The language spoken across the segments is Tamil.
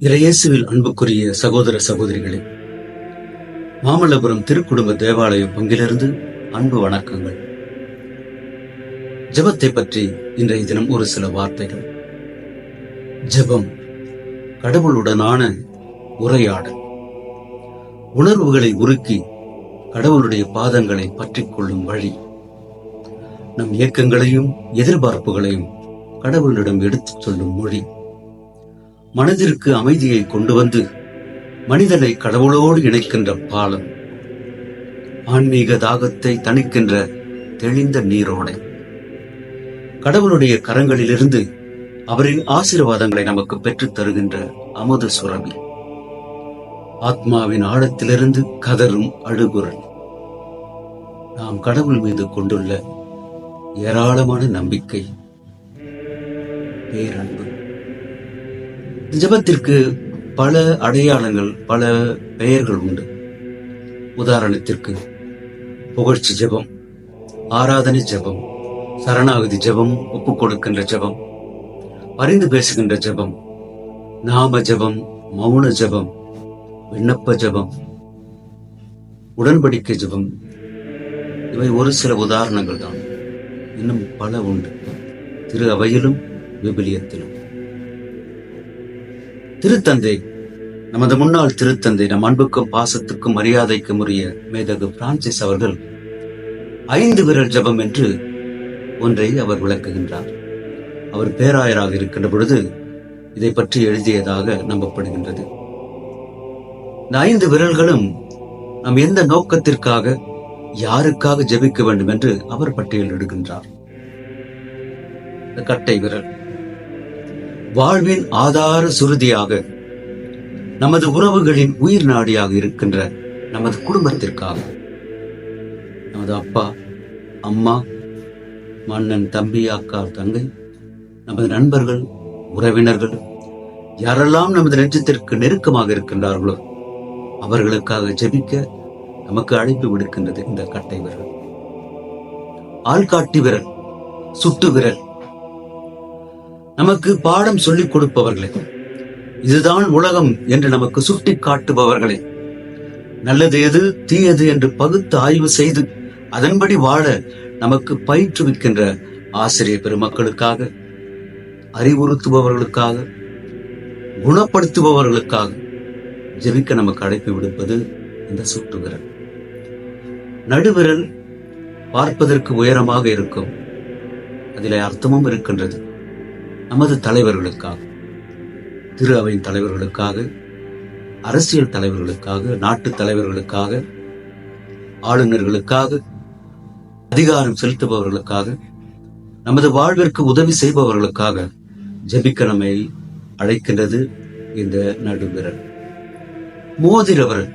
இறையேசுவில் அன்புக்குரிய சகோதர சகோதரிகளே மாமல்லபுரம் திருக்குடும்ப தேவாலய பங்கிலிருந்து அன்பு வணக்கங்கள். ஜபத்தை பற்றி இன்றைய தினம் ஒரு சில வார்த்தைகள். ஜெபம் கடவுளுடனான உரையாடல். உணர்வுகளை உருக்கி கடவுளுடைய பாதங்களை பற்றிக் கொள்ளும் வழி. நம் இயக்கங்களையும் எதிர்பார்ப்புகளையும் கடவுளிடம் எடுத்துச் சொல்லும் மொழி. மனதிற்கு அமைதியை கொண்டு வந்து மனிதனை கடவுளோடு இணைக்கின்ற பாலம் ஆன்மீக தாகத்தை தணிக்கின்ற தெளிந்த நீரோடை. கடவுளுடைய கரங்களிலிருந்து அவரின் ஆசீர்வாதங்களை நமக்கு பெற்றுத் தருகின்ற அமுத சுரபி. ஆத்மாவின் ஆழத்திலிருந்து கதரும் அழுகுரல். நாம் கடவுள் மீது கொண்டுள்ள ஏராளமான நம்பிக்கை பேரன்பு. ஜபத்திற்கு பல அடையாளங்கள் பல பெயர்கள் உண்டு. உதாரணத்திற்கு புகழ்ச்சி ஜபம் ஆராதனை ஜபம் சரணாகதி ஜபம் ஒப்பு கொடுக்கின்ற ஜபம் பரிந்து பேசுகின்ற ஜபம் நாம ஜபம் மௌன ஜபம் விண்ணப்ப ஜபம் உடன்படிக்கை ஜபம். இவை ஒரு சில உதாரணங்கள் தான் இன்னும் பல உண்டு. திரு அவையிலும் விபிலியத்திலும். திருத்தந்தை நமது முன்னாள் திருத்தந்தை நம் அன்புக்கும் பாசத்துக்கும் மரியாதைக்கும் உரிய மேதகு பிரான்சிஸ் அவர்கள் ஐந்து விரல் ஜெபம் என்று ஒன்றை அவர் விளக்குகின்றார். அவர் பேராயராக இருக்கின்ற பொழுது இதை பற்றி எழுதியதாக நம்பப்படுகின்றது. இந்த ஐந்து விரல்களும் நாம் எந்த நோக்கத்திற்காக யாருக்காக ஜெபிக்க வேண்டும் என்று அவர் பட்டியலிடுகின்றார். கட்டை விரல். வாழ்வின் ஆதார சுருதியாக நமது உறவுகளின் உயிர் நாடியாக இருக்கின்ற நமது குடும்பத்திற்காக. நமது அப்பா அம்மா மன்னன் தம்பி அக்கா தங்கை நமது நண்பர்கள் உறவினர்கள் யாரெல்லாம் நமது நெஞ்சத்திற்கு நெருக்கமாக இருக்கின்றார்களோ அவர்களுக்காக ஜெபிக்க நமக்கு அழைப்பு விடுக்கின்றது இந்த கட்டை விரல். ஆள்காட்டி விரல் சுட்டு விரல் நமக்கு பாடம் சொல்லிக் கொடுப்பவர்களே இதுதான் உலகம் என்று நமக்கு சுட்டி காட்டுபவர்களே. நல்லது எது தீயது என்று பகுத்து ஆய்வு செய்து அதன்படி வாழ நமக்கு பயிற்றுவிக்கின்ற ஆசிரியர் பெருமக்களுக்காக அறிவுறுத்துபவர்களுக்காக குணப்படுத்துபவர்களுக்காக ஜெபிக்க நமக்கு அழைப்பு விடுப்பது இந்த சுற்றுவிரல். நடுவிரல் பார்ப்பதற்கு உயரமாக இருக்கும். அதிலே அர்த்தமும் இருக்கின்றது. நமது தலைவர்களுக்காக திரு அவையின் தலைவர்களுக்காக அரசியல் தலைவர்களுக்காக நாட்டு தலைவர்களுக்காக ஆளுநர்களுக்காக அதிகாரம் செலுத்துபவர்களுக்காக நமது வாழ்விற்கு உதவி செய்பவர்களுக்காக ஜபிக்க நம்மை அழைக்கின்றது இந்த நடுவிரல். மோதிர விரல்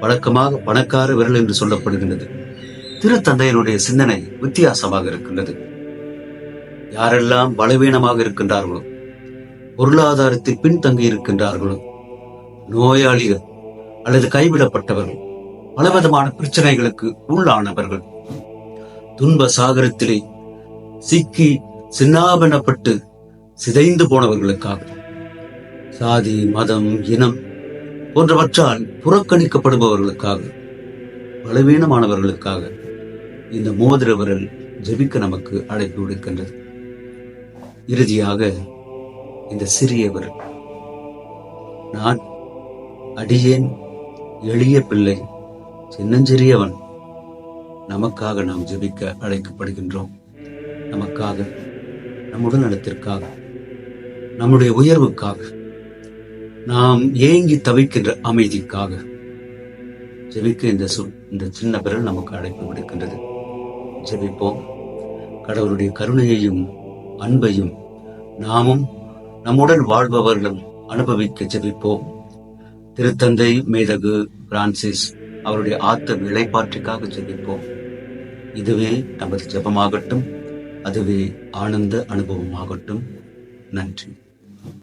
வழக்கமாக பணக்கார விரல் என்று சொல்லப்படுகின்றது. திருத்தந்தையனுடைய சிந்தனை வித்தியாசமாக இருக்கின்றது. யாரெல்லாம் பலவீனமாக இருக்கின்றார்களோ பொருளாதாரத்தில் பின்தங்கி இருக்கின்றார்களோ நோயாளிகள் அல்லது கைவிடப்பட்டவர்கள் பலவிதமான பிரச்சனைகளுக்கு உள்ளானவர்கள். துன்ப சாகரத்திலே சிக்கி சின்னாபனப்பட்டு சிதைந்து போனவர்களுக்காக. சாதி மதம் இனம் போன்றவற்றால் புறக்கணிக்கப்படுபவர்களுக்காக பலவீனமானவர்களுக்காக இந்த மோதிர விரல் ஜெபிக்க நமக்கு அழைப்பு விடுக்கின்றது. இறுதியாக இந்த சிறியவர் நான் அடியேன் எளிய பிள்ளை சின்னஞ்சிறியவன். நமக்காக நாம் ஜெபிக்க அழைக்கப்படுகின்றோம். நமக்காக நம் நலத்திற்காக நம்முடைய உயர்வுக்காக. நாம் ஏங்கி தவிக்கின்ற அமைதிக்காக. ஜெபிக்க இந்த சொல் இந்த சின்ன பிறல் நமக்கு அழைப்பு விடுக்கின்றது. ஜெபிப்போம். கடவுளுடைய கருணையையும் அன்பையும் நாமும் நம்முடன் வாழ்பவர்களும் அனுபவிக்க ஜெபிப்போம் திருத்தந்தை மேதகு பிரான்சிஸ் அவருடைய ஆத்த இளைப்பாற்றிக்காக ஜெபிப்போம் இதுவே நமது ஜெபமாகட்டும் அதுவே ஆனந்த அனுபவமாகட்டும். நன்றி.